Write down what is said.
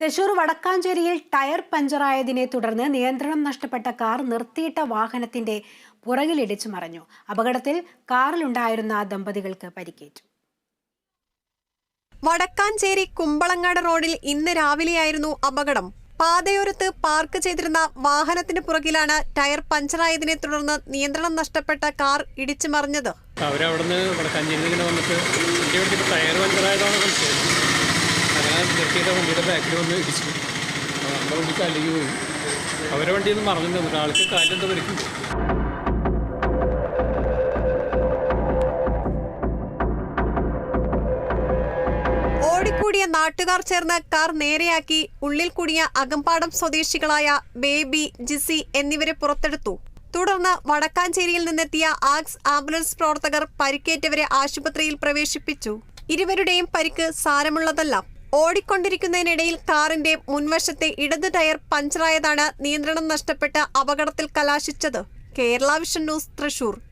Thrissur വടക്കാഞ്ചേരിയിൽ tyre പഞ്ചറായതിനെ തുടർന്ന് നിയന്ത്രണം നഷ്ടപ്പെട്ട കാർ നിർത്തിയിട്ട വാഹനത്തിന്റെ പുറകിലിടിച്ചു മറിഞ്ഞു. അപകടത്തിൽ കാറിലുണ്ടായിരുന്ന ദമ്പതികൾക്ക് പരിക്കേറ്റു. വടക്കാഞ്ചേരി കുമ്പളങ്ങാട് റോഡിൽ ഇന്ന് രാവിലെയായിരുന്നു അപകടം. പാതയോരത്ത് പാർക്ക് ചെയ്തിരുന്ന വാഹനത്തിന് പുറകിലാണ് ടയർ പഞ്ചറായതിനെ തുടർന്ന് നിയന്ത്രണം നഷ്ടപ്പെട്ട കാർ ഇടിച്ചു മറിഞ്ഞത്. അവരവിടുന്ന് ഇവിടെ കഞ്ഞിയിൽ വന്നിട്ട് ടയർ പഞ്ചറായതാണ് നിർത്തിയിട്ട് വണ്ടിയുടെ ബാക്കിൽ വന്ന് ഇടിച്ചു. നമ്മുടെ വണ്ടി കല്ലിക്ക് പോയി. അവരെ വണ്ടിയിൽ നിന്ന്. മറന്നിട്ടുണ്ട് ആൾക്ക് കാലെന്താ ഓടിക്കൂടിയ നാട്ടുകാർ ചേർന്ന് കാർ നേരെയാക്കി ഉള്ളിൽ കൂടിയ അകമ്പാടം സ്വദേശികളായ ബേബി ജിസി എന്നിവരെ പുറത്തെടുത്തു. തുടർന്ന് വടക്കാഞ്ചേരിയിൽ നിന്നെത്തിയ ആക്സ് ആംബുലൻസ് പ്രവർത്തകർ പരിക്കേറ്റവരെ ആശുപത്രിയിൽ പ്രവേശിപ്പിച്ചു. ഇരുവരുടെയും പരിക്ക് സാരമുള്ളതല്ല. ഓടിക്കൊണ്ടിരിക്കുന്നതിനിടയിൽ കാറിന്റെ മുൻവശത്തെ ഇടത് ടയർ പഞ്ചറായതാണ് നിയന്ത്രണം നഷ്ടപ്പെട്ട് അപകടത്തിൽ കലാശിച്ചത്. Kerala vision news Thrissur.